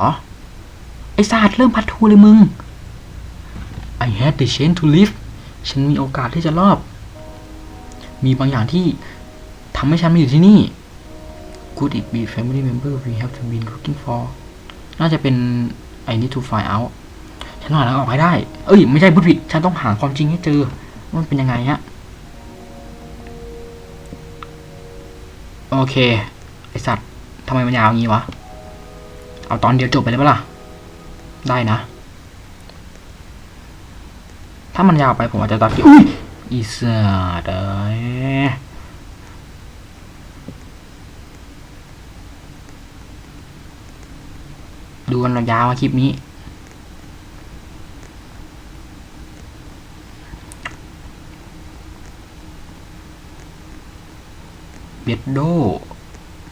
อ๋อไอ้ศาสตร์เริ่มพัดทูเลยมึง I had the chance to live ฉันมีโอกาสที่จะรอบ มีบางอย่างที่ทำให้ฉันมาอยู่ที่นี่ Could it be family member we have to been looking for น่าจะเป็น I need to find out ฉันหาทางออกให้ได้ เอ้ย ไม่ใช่พูดผิด ฉันต้องหาความจริงให้เจอว่ามันเป็นยังไงฮะ โอเค ไอสัตว์ทำไมมันยาวงี้วะ เอาตอนเดียวจบไปเลยปะล่ะ ได้นะ ถ้ามันยาวไปผมอาจจะตัดคลิปอุ้ยอีสัตว์เอ้ยดูกันยาวๆอะคลิปนี้ เบียดโด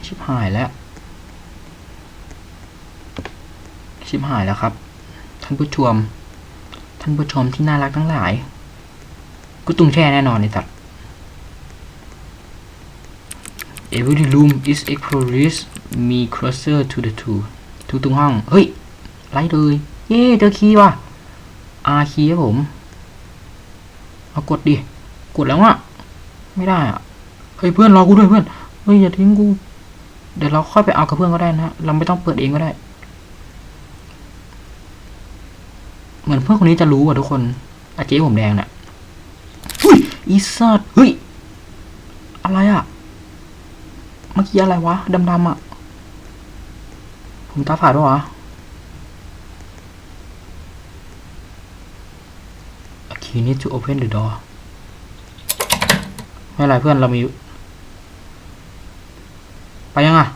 ชิบหายแล้ว ชิบหายแล้วครับ ท่านผู้ชม ท่านผู้ชมที่น่ารักทั้งหลาย กูตุงแช่แน่นอนไอ้สัตว์ Every room is explored me closer to the two ทุกๆห้อง เฮ้ย ไล่เลย เย้เจอคีย์ว่ะ R คีย์ครับผม เอากดดิ กดแล้วอะไม่ได้อะเฮ้ยเพื่อนรอกูด้วยเพื่อน เฮ้ยอย่าทิ้งกู เดี๋ยวเราค่อยไปเอากับเพื่อนก็ได้นะ เราไม่ต้องเปิดเองก็ได้ เหมือนเพื่อนคนนี้จะรู้อะทุกคนอาเจ๊ผมแดงเนี่ยอุ้ยอีสัตเฮ้ย อะไรอะ เมื่อกี้อะไรวะ ดำๆอะ ผมตาฝาดวะ Okay need to open the door ไม่ไรเพื่อนเรามี ไปยังอะ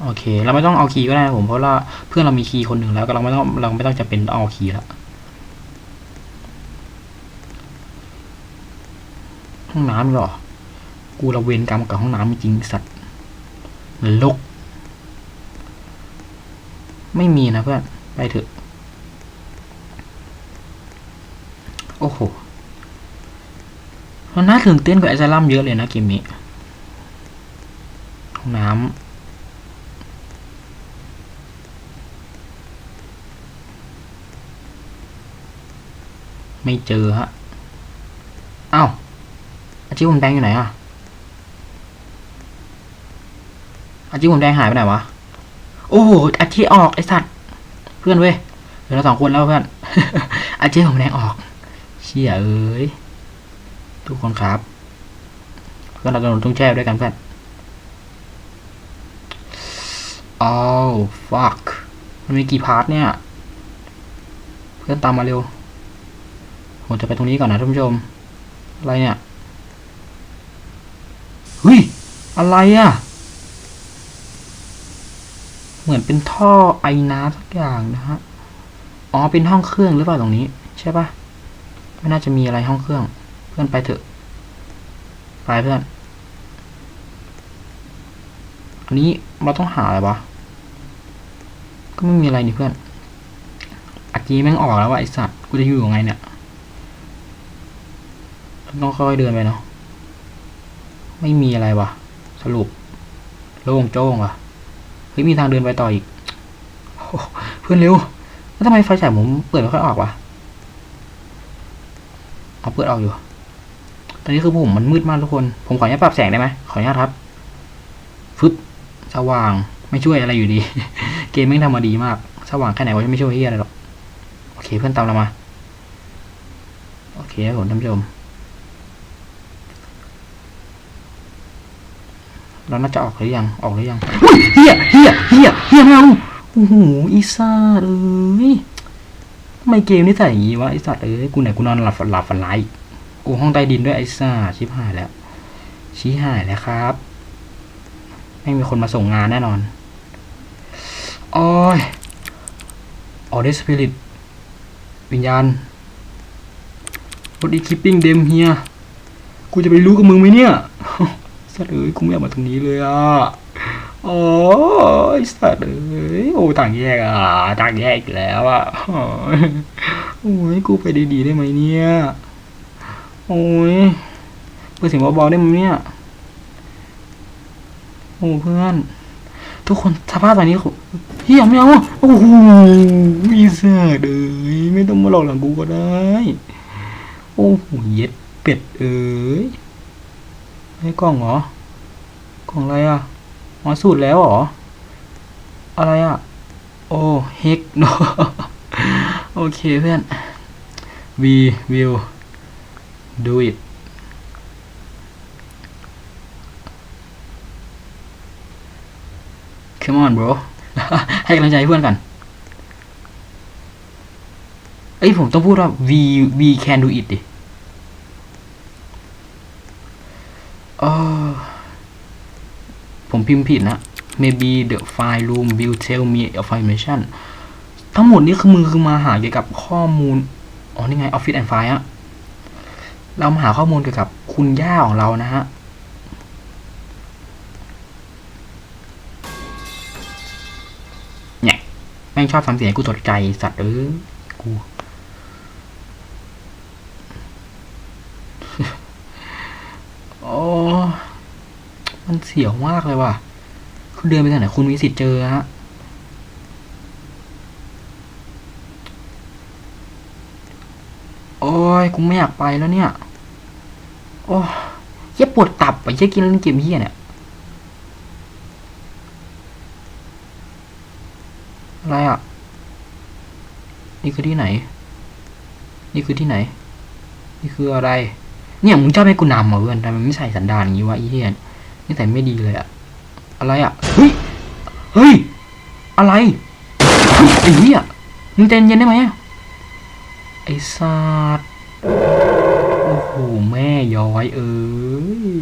โอ เคเราไม่ต้องเอาคีย์ก็ได้นะผมเพราะว่าเพื่อนเรามีคีย์คนหนึ่งแล้วก็เราไม่ต้องเราไม่ต้องจะเป็นเอาคีย์แล้วห้องน้ำหรอ กูระเวนกรรมกับห้องน้ำจริงสัตว์ลก ไม่มีนะเพื่อน ไปเถอะ โอ้โหมันน่าตื่นเต้นกว่าไอซาลัมเยอะเลยนะเกมนี้ห้องน้ำ ไม่เจอฮะอ้าวอาชีพผมแดงอยู่ไหนอะอาชีพผมแดงหายไปไหนวะโอ้โหอาชีพออกไอสัตว์เพื่อนเว้ยเหลือเราสองคนแล้วเพื่อนอาชีพผมแดงออกเชี่ยเอ้ยทุกคนครับเพื่อนเราจะต้องแช่ด้วยกันเพื่อนอ้าว fuck มันมีกี่พาร์ทเนี่ย เพื่อนตามมาเร็ว ผมจะไปตรงนี้ก่อนนะท่านผู้ชม อะไรเนี่ยเฮ้ยอะไรอะ่ะ เหมือนเป็นท่อไอน้ำสักอย่างนะฮะ อ๋อ เป็นห้องเครื่องหรือเปล่าตรงนี้ ใช่ปะไม่น่าจะมีอะไรห้องเครื่อง เพื่อนไปเถอะ ไปเพื่อน อันนี้เราต้องหาอะไรวะ ก็ไม่มีอะไรนี่เพื่อนอักกี้แม่งออกแล้วว่ะไอสัตว์ กูจะอยู่ยังไงเนี่ย ต้องค่อยเดินไปเนาะไม่มีอะไรวะสรุปโล่งโจ้งว่ะเฮ้ยมีทางเดินไปต่ออีกเพื่อนเร็วแล้วทำไมไฟฉายผมเปิดไม่ค่อยออกวะเอาเปิดออกอยู่ ตอนนี้คือผมมันมืดมากทุกคน ผมขออนุญาตปรับแสงได้ไหมขออนุญาตครับฟึบสว่างไม่ช่วยอะไรอยู่ดี เกมแม่งทำมาดีมาก สว่างแค่ไหนก็จะไม่ช่วยเฮียอะไรหรอก โอเคเพื่อนตามเรามา โอเคครับผมท่านผู้ชม เราน่าจะออกหรือยัง ออกหรือยังอุ้ยเฮียเฮียเฮียเฮียไม่เอาโอ้โหอีสัตว์เอ้ยทำไมเกมนี้ใส่อย่างงี้วะไอสัตว์เอ้ยกูไหนกูนอนหลับฝันหลับฝันไหลกูห้องใต้ดินด้วยไอสัตว์ชิบหายแล้วชี้หายแล้วครับ ไม่มีคนมาส่งงานแน่นอนโอ้ยออเดสปิริตวิญญาณ What is keeping them here กูจะไปรู้กับมึงไหมเนี่ย สัตว์เอ้ยกูไม่อยากมาตรงนี้เลยอะโอ้ยสัตว์เอ้ยโอ้ต่างแยกอะต่างแยกอีกแล้วอะโอ้ยกูไปดีๆได้ไหมเนี่ยโอ้ยเปิดเสียงเบาๆได้ไหมเนี่ยโอ้เพื่อน ทุกคนสภาพตอนนี้เฮียไม่เอาอะโอ้โหอีสัตว์เอ้ยไม่ต้องมาหลอกหลังกูก็ได้ โอ้โหเย็ดเป็ดเอ้ย ให้กล่องเหรอ กล่องอะไรอะอ๋อสูตรแล้วเหรอ อะไรอะ โอ้เฮกโนโอเคเพื่อน we will do it come on bro ให้กำลังใจเพื่อนกัน เอ้ยผมต้องพูดว่า we we can do it ดิเออ ผมพิมพ์ผิดนะ maybe the file room will tell me information ทั้งหมดนี้คือมือคือมาหาเกี่ยวกับข้อมูล อ๋อ นี่ไง Office and File อะเรามาหาข้อมูลเกี่ยวกับคุณย่าของเรานะฮะ เนี่ย แม่งชอบทำเสียงกูตกใจสัตว์เออกู โอ้ มันเสียวมากเลยว่ะ คุณเดินไปทางไหนคุณมีสิทธิ์เจอฮะ โอ้ยกูไม่อยากไปแล้วเนี่ย โอ้ยเหี้ยปวดตับอะเหี้ยกินเล่นเกมเหี้ยเนี่ย อะไรอะ นี่คือที่ไหน นี่คือที่ไหน นี่คืออะไรเนี่ยมึงชอบให้กูนำเหรอเพื่อนทำไมไม่ใส่สันดานอย่างนี้วะอ้เหี้ยน ใส่แต่ไม่ดีเลยอะอะไรอะเฮ้ยเฮ้ยอะไรเฮ้ยไอ้เหี้ยมึงใจเย็นได้ไหมอะไอ้สัตว์โอ้โหแม่ย้อยเอ้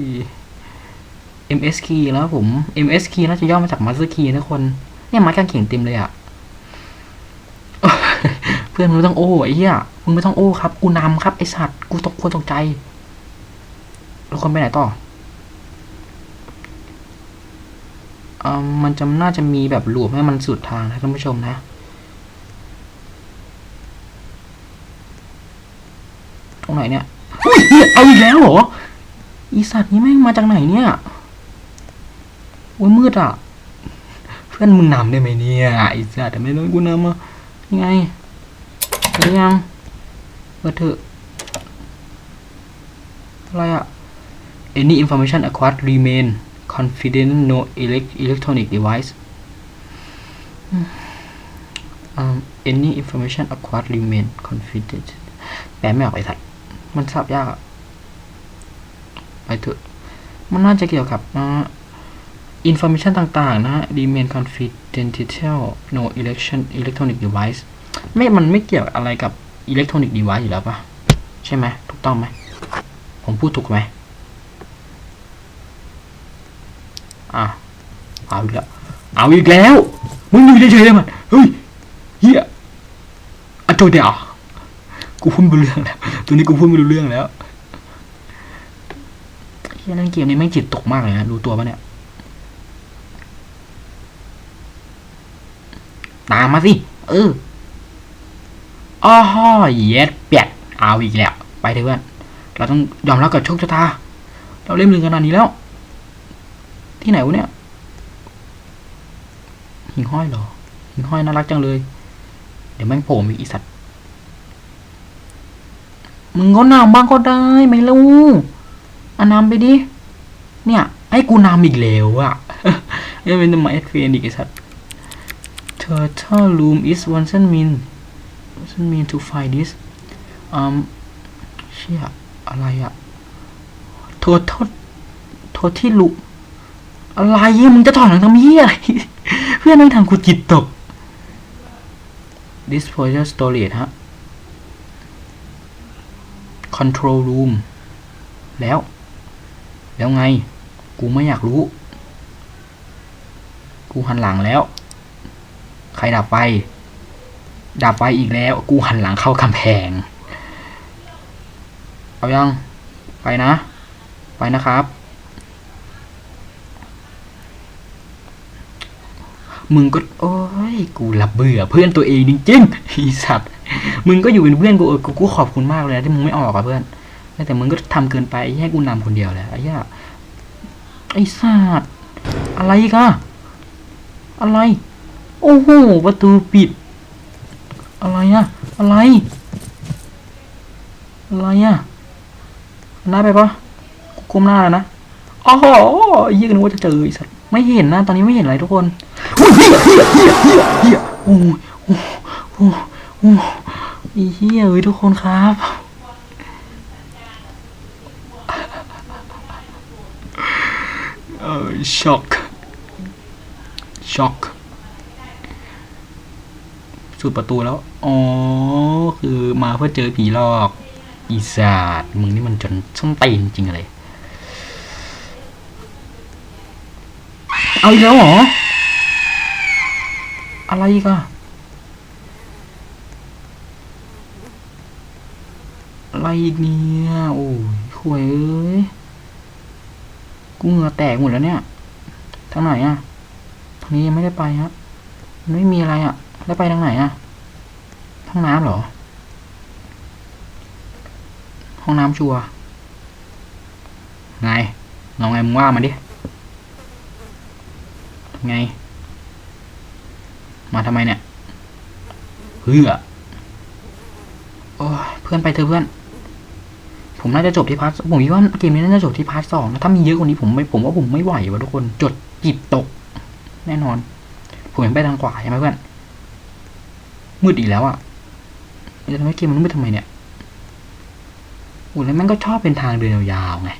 ย MSK แล้วผม MSK น่าจะย่อมาจาก Master key นะคน เนี่ยไม้กางเขนเต็มเลยอะเพื่อนมึงไม่ต้องโอ้ไอ้เหี้ยมึงไม่ต้องโอ้ครับ กูนำครับไอ้สัตว์ กูตกควรตกใจ แล้วคนไปไหนต่ออ่า มันจะน่าจะมีแบบหลวมให้มันสุดทางนะท่านผู้ชมนะตรงไหนเนี่ยเหี้ยเอาอีกแล้วเหรออีสัตว์นี้แม่งมาจากไหนเนี่ยโอ้ยมืดอะ เพื่อนมึงนำได้ไหมเนี่ยไอ้สัตว์แต่ไม่ต้องกูนำอะยังไงหรือยังเปิดเถอะอะไรอะ any information acquired remain confident no elect electronic device um, any information acquired remain confident แปลไม่ออกไอ้สัตว์มันสับยากอะไปเถอะ มันน่าจะเกี่ยวกับนะ information ต่างๆ นะ remain confidential no election electronic device ไม่ มันไม่เกี่ยวอะไรกับ electronic device อยู่แล้วปะใช่ไหม ถูกต้องไหม ผมพูดถูกไหม อะเอาอีกแล้วเอาอีกแล้วมึงอยู่เฉยๆเลยมันเฮ้ยเฮียอะโจเดียวกูพูดไม่รู้เรื่องแล้วตัวนี้กูพูดไม่รู้เรื่องแล้วเฮียเล่นเกมนี้แม่งจิตตกมากเลยนะรู้ตัวปะเนี่ยตามมาสิ เอออ้อห่อเย็ดเปียดเอาอีกแล้ว ไปเถอะเพื่อน เราต้องยอมรับกับโชคชะตา เราเล่นลืมขนาดนี้แล้ว ที่ไหนวะเนี่ย หิงห้อยเหรอ หิงห้อยน่ารักจังเลย เดี๋ยวแม่งโผล่มาอีสัตว์ มึงก็นำบ้างก็ได้ไม่รู้อานำไปดิ เนี่ยให้กูนำอีกแล้วอะเนี่ยเป็นตัวมเอสเฟนอีกไอสัตว์ Turtle room is one cent mean one cent mean to find this um เชี่ยอะไรอะ Total Total room อะไรมึงจะถอดหนังทำเหี้ยอะไร เพื่อนนั่งทำกูจิตตก Disposal storage ฮะ Control room แล้ว แล้วไง กูไม่อยากรู้ กูหันหลังแล้ว ใครดับไฟ ดับไฟอีกแล้ว กูหันหลังเข้ากำแพง เอายัง ไปนะ ไปนะครับ มึงก็โอ้ยกูหละเบื่อเพื่อนตัวเองจริงๆไอีสัตว์มึงก็อยู่เป็นเพื่อนกูเออกูกูขอบคุณมากเลยนะที่มึงไม่ออกอะเพื่อนแต่มึงก็ทำเกินไปให้กูนำคนเดียวแหละไอ้ย่าไอ้สัตว์อะไรกะอะไร โอ้โหประตูปิด อะไรอะอะไรอะไรอะหน้าไปปะกูก้มหน้าแล้วนะอ๋อยี่กันว่าจะเจอไอ้สัตว์ ไม่เห็นนะ ตอนนี้ไม่เห็นอะไรทุกคนเฮียเฮียเฮียเฮียเฮียโอ้ยโอ้โอ้โอ้อ้เฮียเอ้ยทุกคนครับเออช็อกช็อกสุดประตูแล้ว อ๋อ คือมาเพื่อเจอผีหลอก อีสาดมึงนี่มันจนส้นตีนจริงเลย เอาอีกแล้วเหรอ อะไรอีกอะอะไรอีกเนี่ยโอ้ยข่วยเอ้ยกูเหงื่อแตกหมดแล้วเนี่ยทางไหนอะทางนี้ยังไม่ได้ไปครับไม่มีอะไรอะแล้วไปทางไหนอะห้องน้ำเหรอ ห้องน้ำชัวไงเอาไงมึงว่ามาดิ ไง มาทำไมเนี่ยเพื่อโอ้เพื่อนไปเถอะเพื่อน ผมน่าจะจบที่พาร์ทผมคิดว่าเกมนี้น่าจะจบที่พาร์ทสองนะถ้ามีเยอะกว่านี้ผมไม่ผมว่าผมไม่ไหววะทุกคน จดจิตตก แน่นอน ผมเห็นไปทางขวาใช่ไหมเพื่อน มืดอีกแล้วอะจะทำให้เกมมันมืดทำไมเนี่ยโอ้แล้วแม่งก็ชอบเป็นทางเดินยาวๆไง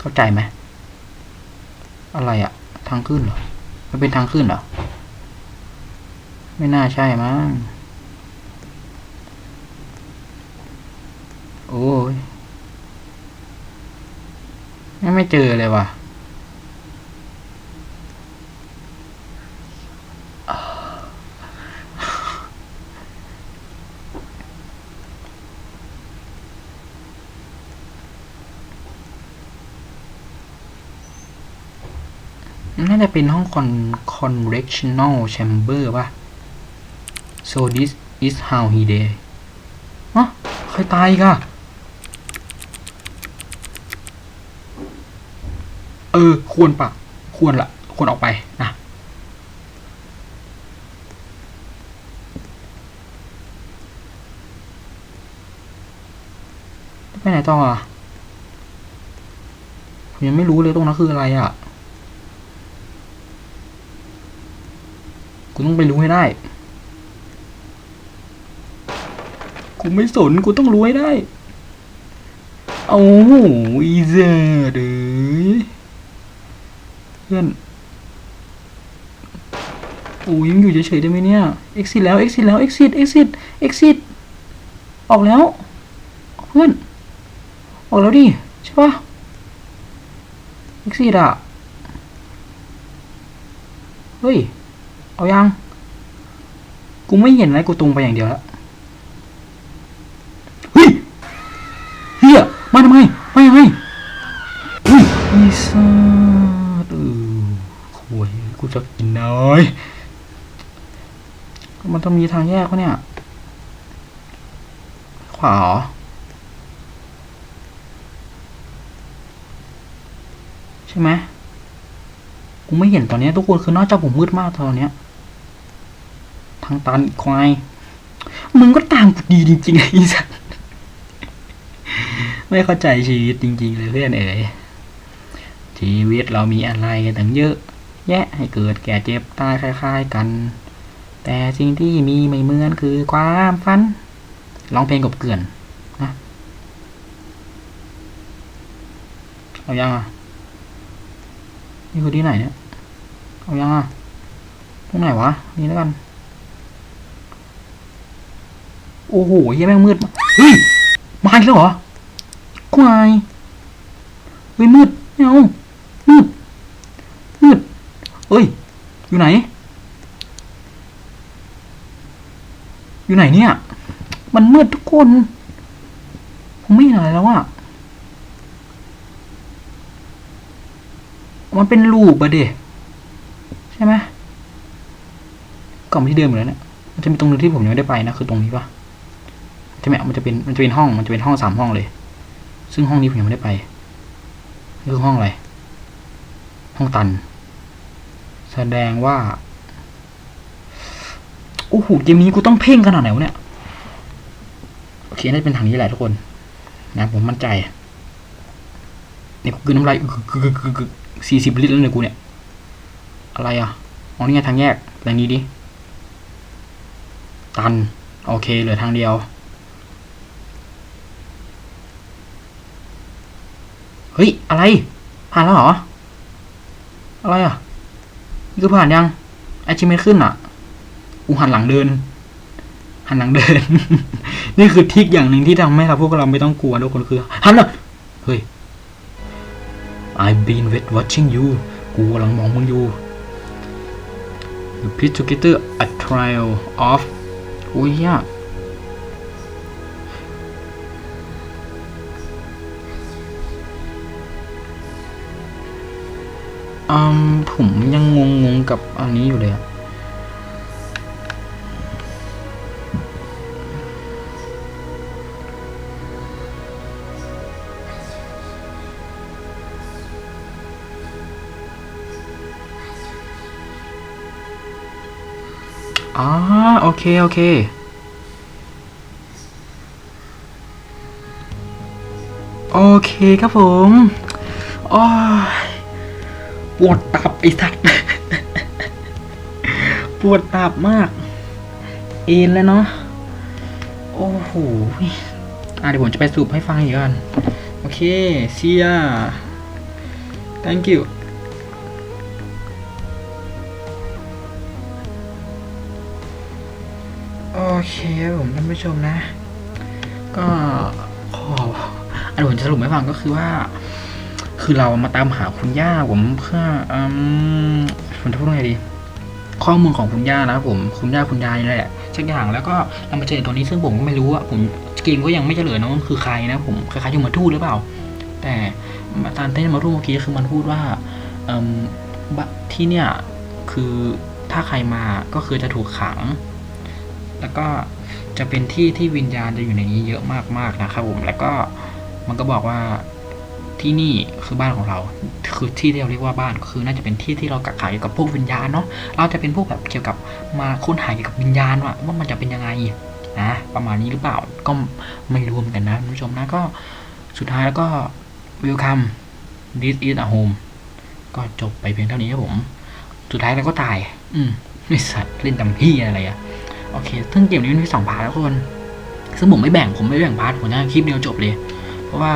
เข้าใจไหม อะไรอะทางขึ้นเหรอ มันเป็นทางขึ้นเหรอ ไม่น่าใช่มั้ง โอ้ย ไม่เจอเลยว่ะ น่าจะเป็นห้อง con correctional chamber ป่ะ so this is how he died ฮะใครตายกะเออ ควรปะ ควรละ ควรออกไปนะไปไหนต่ออะ ผมยังไม่รู้เลยตรงนั้นคืออะไรอะ กูต้องไปรู้ให้ได้ กูไม่สน กูต้องรู้ให้ได้ เอาอีเซอร์เด้ยเพื่อนโอ้ยยังอยู่เฉยๆได้ไหมเนี่ย exit แล้ว exit แล้ว exit exit exit ออกแล้ว เพื่อน ออกแล้วดิ ใช่ปะ exit อะ เฮ้ย เอายัง กูไม่เห็นอะไรกูตรงไปอย่างเดียวแล้วเฮ้ยเฮียมาทำไมมาทำไมเฮ้ยอีสัตว์เออโวยกูจะกินน้อย มันต้องมีทางแยกปะเนี่ย ขวาเหรอใช่ไหมกูไม่เห็นตอนนี้ทุกคนคือนอกจากผมมืดมากตอนเนี้ย ทางตันอีกควาย มึงก็ตามกูดีจริงๆไอ้สัสไม่เข้าใจชีวิตจริง ๆ เลยเพื่อนเอ๋ยชีวิตเรามีอะไรกันตั้งเยอะ แยะให้เกิดแก่เจ็บตายคล้ายๆกัน แต่สิ่งที่มีไม่เหมือนคือความฝันร้องเพลงกบเกลื่อนนะเอายังอะนี่คือที่ไหนเนี่ยเอายังอะตรงไหนวะ นี่แล้วกัน โอ้โหเหี้ยังแม่งมืดเฮ้ยมาอีกแล้วเหรอควายเฮ้ยมืดไม่เอามืดมืดเอ้ย อยู่ไหน อยู่ไหนเนี่ย มันมืดทุกคนผมไม่เห็นอะไรแล้วอะมันเป็นรูปอะเดใช่ไหมกล่องที่เดิมอยู่แล้วเนี่ยมันจะมีตรงนึงที่ผมยังไม่ได้ไปนะ คือตรงนี้ปะ ใช่ไหมมันจะเป็นมันจะเป็นห้องมันจะเป็นห้องสามห้องเลย ซึ่งห้องนี้ผมยังไม่ได้ไปนี่คือห้องอะไรห้องตัน แสดงว่าโอ้โหเกมนี้กูต้องเพ่งขนาดไหนวะเนี่ยโอเคน่าจะเป็นทางนี้แหละทุกคน นะผมมั่นใจเนี่ยกูกลืนน้ำลายสี่สิบลิตรแล้วเนี่ยกูเนี่ย อะไรอะอ๋อนี่ไงทางแยกทางนี้ดิ ตัน โอเคเหลือทางเดียว เฮ้ย อะไร ผ่านแล้วเหรอ อะไรอะนี่คือผ่านยังไอจิเมขึ้นอะกูหันหลังเดิน หันหลังเดิน นี่คือทิกอย่างหนึ่งที่ทำให้เราพวกเราไม่ต้องกลัวทุกคนคือหันหลังเฮ้ย I've been wait watching you กูกำลังมองมึงอยู่ You put together a trial of โอ้ยยาก อืมผมยังงงงๆกับอันนี้อยู่เลยอะอ่าโอเค โอเค โอเคครับผมอ้ย ปวดตับไอ้สัตว์ปวดตับมาก เอ็นแล้วเนาะโอ้โหอะเดี๋ยวผมจะไปสูบให้ฟังอีกก่อน โอเคเซีย thank you โอเคผมท่านผู้ชมนะ ก็ขออันผมจะสรุปให้ฟังก็คือว่า คือเรามาตามหาคุณย่าผมเพื่ออืมผมจะพูดว่าไงดี ข้อมูลของคุณย่านะผมคุณย่าคุณยายนี่แหละสักอย่างแล้วก็เรามาเจอตัวนี้ซึ่งผมก็ไม่รู้อะผมเกมก็ยังไม่เฉลยนะว่าคือใครนะผมคล้ายๆยมทูตหรือเปล่า แต่มาตอนที่มาทูตเมื่อกี้คือมันพูดว่าอืมที่เนี่ยคือถ้าใครมาก็คือจะถูกขัง แล้วก็จะเป็นที่ที่วิญญาณจะอยู่ในนี้เยอะมากๆนะครับผมแล้วก็มันก็บอกว่า ที่นี่คือบ้านของเรา คือที่ที่เราเรียกว่าบ้านคือน่าจะเป็นที่ที่เรากักขังอยู่กับพวกวิญญาณเนาะเราจะเป็นพวกแบบเกี่ยวกับมาค้นหาเกี่ยวกับวิญญาณว่าว่ามันจะเป็นยังไงนะประมาณนี้หรือเปล่าก็ไม่รู้เหมือนกันนะคุณผู้ชมนะก็สุดท้ายแล้วก็ welcome this is a home ก็จบไปเพียงเท่านี้ครับผม สุดท้ายเราก็ตาย อืมไม่สัตว์เล่นตำพี่อะไรอะโอเค ซึ่งเกมนี้มันมีสองพาร์ทแล้วคน ซึ่งผมไม่แบ่งผมไม่แบ่งพาร์ทผมจะคลิปเดียวจบเลย เพราะว่า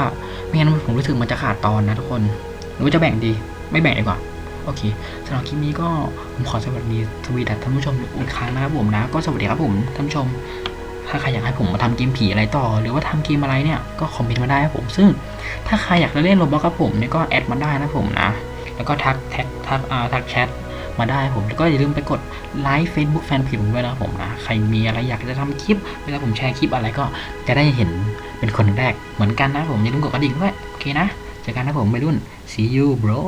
ไม่งั้นผมรู้สึกมันจะขาดตอนนะทุกคนหรือว่าจะแบ่งดี ไม่แบ่งดีกว่า โอเคสำหรับคลิปนี้ก็ผมขอสวัสดีสวีดัตท่านผู้ชมอีกครั้งนะครับผมนะ ก็สวัสดีครับผมท่านผู้ชม ถ้าใครอยากให้ผมมาทำเกมผีอะไรต่อ หรือว่าทำเกมอะไรเนี่ยก็คอมเมนต์มาได้ครับผม ซึ่งถ้าใครอยากเล่นโรบอทครับผมเนี่ยก็แอดมาได้นะผมนะ แล้วก็ทักแท็กทักอ่าทักแชท มาได้ผมแล้วก็อย่าลืมไปกดไลค์ Facebook แฟนเพจผมด้วยนะผมนะใครมีอะไรอยากจะทำคลิปเวลาผมแชร์คลิปอะไรก็จะได้เห็นเป็นคนแรกเหมือนกันนะผมอย่าลืมกดกระดิ่งด้วยโอเคนะเจอกันนะผมไปรุ่น see you bro